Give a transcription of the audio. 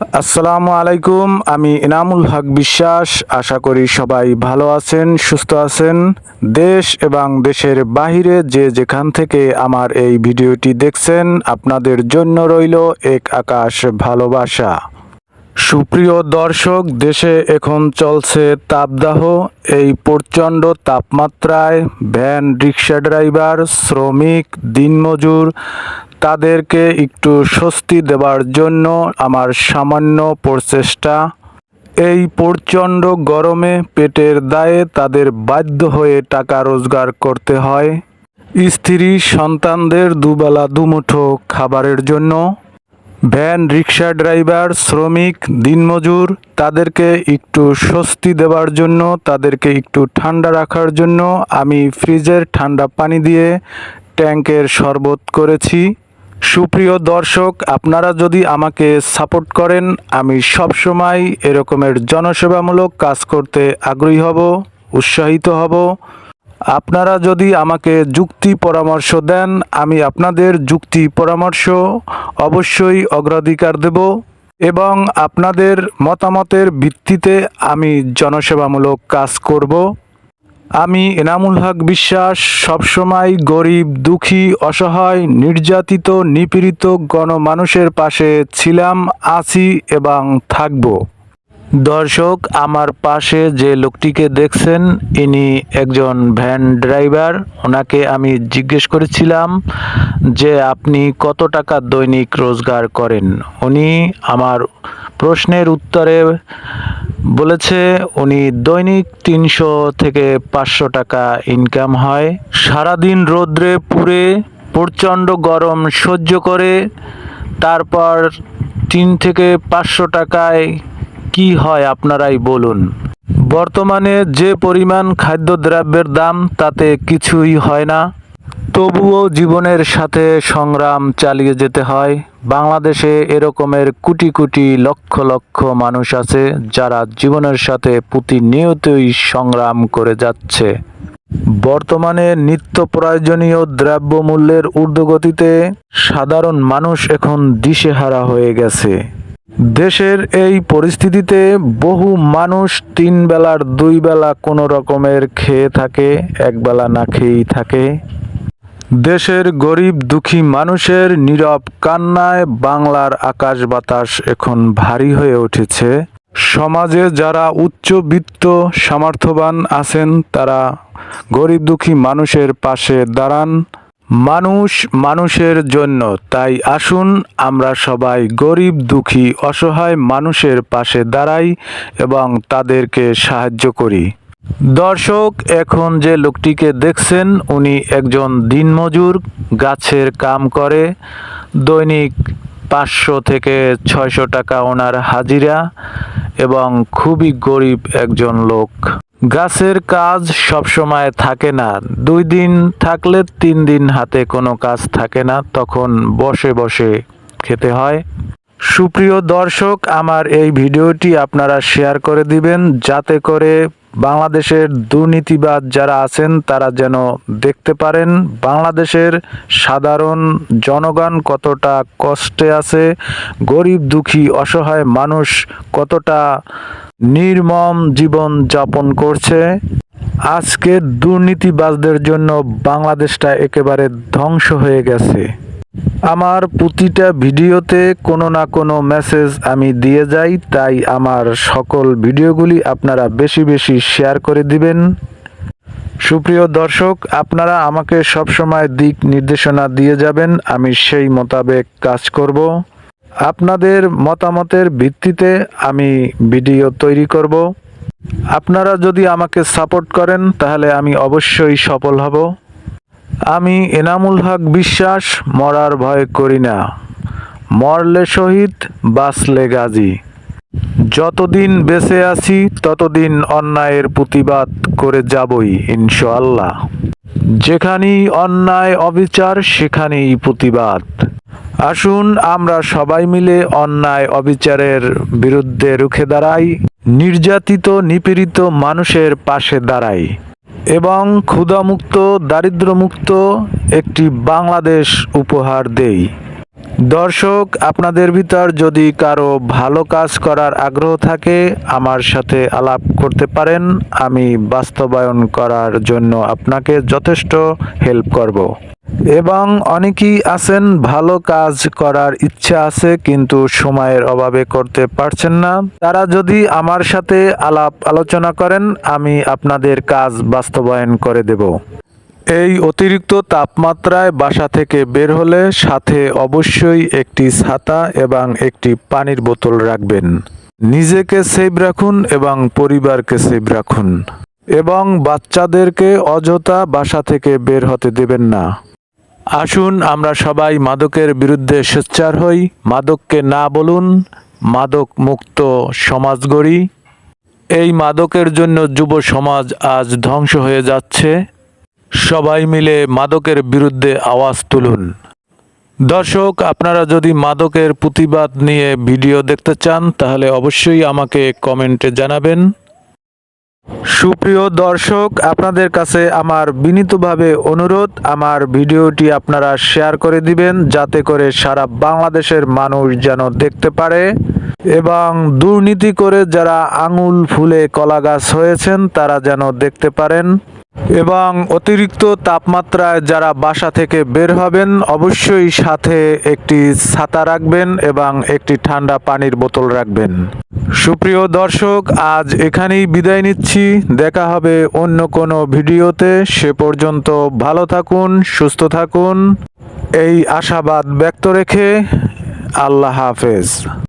আসসালামু আলাইকুম, আমি ইনামুল হক বিশ্বাস। আশা করি সবাই ভালো আছেন, সুস্থ আছেন। দেশ এবং দেশের বাহিরে যে যেখান থেকে আমার এই ভিডিওটি দেখছেন, আপনাদের জন্য রইল এক আকাশ ভালোবাসা। সুপ্রিয় দর্শক, দেশে এখন চলছে তাপদাহ। এই প্রচণ্ড তাপমাত্রায় ভ্যান, রিক্সা ড্রাইভার, শ্রমিক, দিনমজুর তাদেরকে একটু স্বস্তি দেওয়ার জন্য আমার সামান্য প্রচেষ্টা। এই প্রচণ্ড গরমে পেটের দায়ে তাদের বাধ্য হয়ে টাকা রোজগার করতে হয়। স্ত্রী সন্তানদের দুবেলা দুমুঠো খাবারের জন্য। ভ্যান, রিক্সা ড্রাইভার, শ্রমিক, দিনমজুর, তাদেরকে একটু স্বস্তি দেওয়ার জন্য, তাদেরকে একটু ঠান্ডা রাখার জন্য আমি ফ্রিজের ঠান্ডা পানি দিয়ে ট্যাঙ্কের শরবত করেছি। সুপ্রিয় দর্শক, আপনারা যদি আমাকে সাপোর্ট করেন, আমি সবসময় এরকমের জনসেবামূলক কাজ করতে আগ্রহী হব, উৎসাহিত হব। আপনারা যদি আমাকে যুক্তি পরামর্শ দেন, আমি আপনাদের যুক্তি পরামর্শ অবশ্যই অগ্রাধিকার দেব এবং আপনাদের মতামতের ভিত্তিতে আমি জনসেবামূলক কাজ করব। আমি এনামুল হক বিশ্বাস, সবসময় গরিব, দুঃখী, অসহায়, নির্যাতিত, নিপীড়িত গণমানুষের পাশে ছিলাম, আছি এবং থাকব। দর্শক, আমার পাশে যে লোকটিকে দেখছেন, ইনি একজন ভ্যান ড্রাইভার। ওনাকে আমি জিজ্ঞেস করেছিলাম যে, আপনি কত টাকা দৈনিক রোজগার করেন? উনি আমার প্রশ্নের উত্তরে বলেছে, উনি দৈনিক তিনশো থেকে পাঁচশো টাকা ইনকাম হয়। সারাদিন রোদ্রে পুড়ে, প্রচণ্ড গরম সহ্য করে, তারপর তিন থেকে পাঁচশো টাকায় কি হয় আপনারাই বলুন। বর্তমানে যে পরিমাণ খাদ্যদ্রব্যের দাম, তাতে কিছুই হয় না। তবুও জীবনের সাথে সংগ্রাম চালিয়ে যেতে হয়। বাংলাদেশে এরকমের কোটি কোটি লক্ষ লক্ষ মানুষ আছে যারা জীবনের সাথে প্রতিনিয়তই সংগ্রাম করে যাচ্ছে। বর্তমানে নিত্য প্রয়োজনীয় দ্রব্যমূল্যের ঊর্ধ্বগতিতে সাধারণ মানুষ এখন দিশেহারা হয়ে গেছে। দেশের এই পরিস্থিতিতে বহু মানুষ তিন বেলার দুই বেলা কোনো রকমের খেয়ে থাকে, এক বেলা না খেয়েই থাকে। দেশের গরিব দুঃখী মানুষের নীরব কান্নায় বাংলার আকাশ বাতাস এখন ভারী হয়ে উঠেছে। সমাজে যারা উচ্চবিত্ত, সামর্থ্যবান আছেন, তারা গরিব দুঃখী মানুষের পাশে দাঁড়ান। মানুষ মানুষের জন্য, তাই আসুন আমরা সবাই গরিব দুঃখী, অসহায় মানুষের পাশে দাঁড়াই এবং তাদেরকে সাহায্য করি। দর্শক, এখন যে লোকটিকে দেখছেন, উনি একজন দিনমজুর, গাছের কাম করে। দৈনিক পাঁচশো থেকে ছয়শো টাকা ওনার হাজিরা এবং খুবই গরিব একজন লোক। গাছের কাজ সব সময় থাকে না। দুই দিন থাকলে তিন দিন হাতে কোনো কাজ থাকে না, তখন বসে বসে খেতে হয়। সুপ্রিয় দর্শক, আমার এই ভিডিওটি আপনারা শেয়ার করে দিবেন, যাতে করে বাংলাদেশের দুর্নীতিবাদ যারা আছেন, তারা যেন দেখতে পারেন, বাংলাদেশের সাধারণ জনগণ কতটা কষ্টে আছে, গরিব, দুঃখী, অসহায় মানুষ কতটা নির্মম জীবন যাপন করছে। আজকে দুর্নীতিবাজদের জন্য বাংলাদেশটা একেবারে ধ্বংস হয়ে গেছে। আমার প্রতিটা ভিডিওতে কোনো না কোনো মেসেজ আমি দিয়ে যাই, তাই আমার সকল ভিডিওগুলি আপনারা বেশি বেশি শেয়ার করে দিবেন। সুপ্রিয় দর্শক, আপনারা আমাকে সবসময় দিক নির্দেশনা দিয়ে যাবেন, আমি সেই মোতাবেক কাজ করব। আপনাদের মতামতের ভিত্তিতে আমি ভিডিও তৈরি করব। আপনারা যদি আমাকে সাপোর্ট করেন, তাহলে আমি অবশ্যই সফল হব। আমি এনামুল হক বিশ্বাস, মরার ভয় করি না। মরলে শহীদ, বাঁচলে গাজী। যতদিন বেঁচে আছি, ততদিন অন্যায়ের প্রতিবাদ করে যাবই, ইনশাআল্লাহ। যেখানেই অন্যায় অবিচার, সেখানেই প্রতিবাদ। আসুন, আমরা সবাই মিলে অন্যায় অবিচারের বিরুদ্ধে রুখে দাঁড়াই, নির্যাতিত, নিপীড়িত মানুষের পাশে দাঁড়াই। এবং ক্ষুধামুক্ত দারিদ্রমুক্ত একটি বাংলাদেশ উপহার দেই। দর্শক, আপনাদের ভিতর যদি কারও ভালো কাজ করার আগ্রহ থাকে, আমার সাথে আলাপ করতে পারেন। আমি বাস্তবায়ন করার জন্য আপনাকে যথেষ্ট হেল্প করব। এবং অনেকেই আছেন, ভালো কাজ করার ইচ্ছা আছে, কিন্তু সময়ের অভাবে করতে পারছেন না। তারা যদি আমার সাথে আলাপ আলোচনা করেন, আমি আপনাদের কাজ বাস্তবায়ন করে দেব। এই অতিরিক্ত তাপমাত্রায় বাসা থেকে বের হলে সাথে অবশ্যই একটি ছাতা এবং একটি পানির বোতল রাখবেন। নিজেকে সেভ রাখুন এবং পরিবারকে সেভ রাখুন। এবং বাচ্চাদেরকে অযথা বাসা থেকে বের হতে দেবেন না। আসুন আমরা সবাই মাদকের বিরুদ্ধে সোচ্চার হই। মাদককে না বলুন, মাদক মুক্ত সমাজ গড়ি। এই মাদকের জন্য যুব সমাজ আজ ধ্বংস হয়ে যাচ্ছে। সবাই মিলে মাদকের বিরুদ্ধে আওয়াজ তুলুন। দর্শক, আপনারা যদি মাদকের প্রতিবাদ নিয়ে ভিডিও দেখতে চান, তাহলে অবশ্যই আমাকে কমেন্টে জানাবেন। সুপ্রিয় দর্শক, আপনাদের কাছে আমার বিনীতভাবে অনুরোধ, আমার ভিডিওটি আপনারা শেয়ার করে দিবেন, যাতে করে সারা বাংলাদেশের মানুষ যেন দেখতে পারে। এবং দুর্নীতি করে যারা আঙুল ফুলে কলা গাছ হয়েছেন, তারা যেন দেখতে পারেন। এবং অতিরিক্ত তাপমাত্রায় যারা বাসা থেকে বের হবেন, অবশ্যই সাথে একটি ছাতা রাখবেন এবং একটি ঠান্ডা পানির বোতল রাখবেন। সুপ্রিয় দর্শক, আজ এখানেই বিদায় নিচ্ছি। দেখা হবে অন্য কোনো ভিডিওতে। সে পর্যন্ত ভালো থাকুন, সুস্থ থাকুন। এই আশাবাদ ব্যক্ত রেখে আল্লাহ হাফেজ।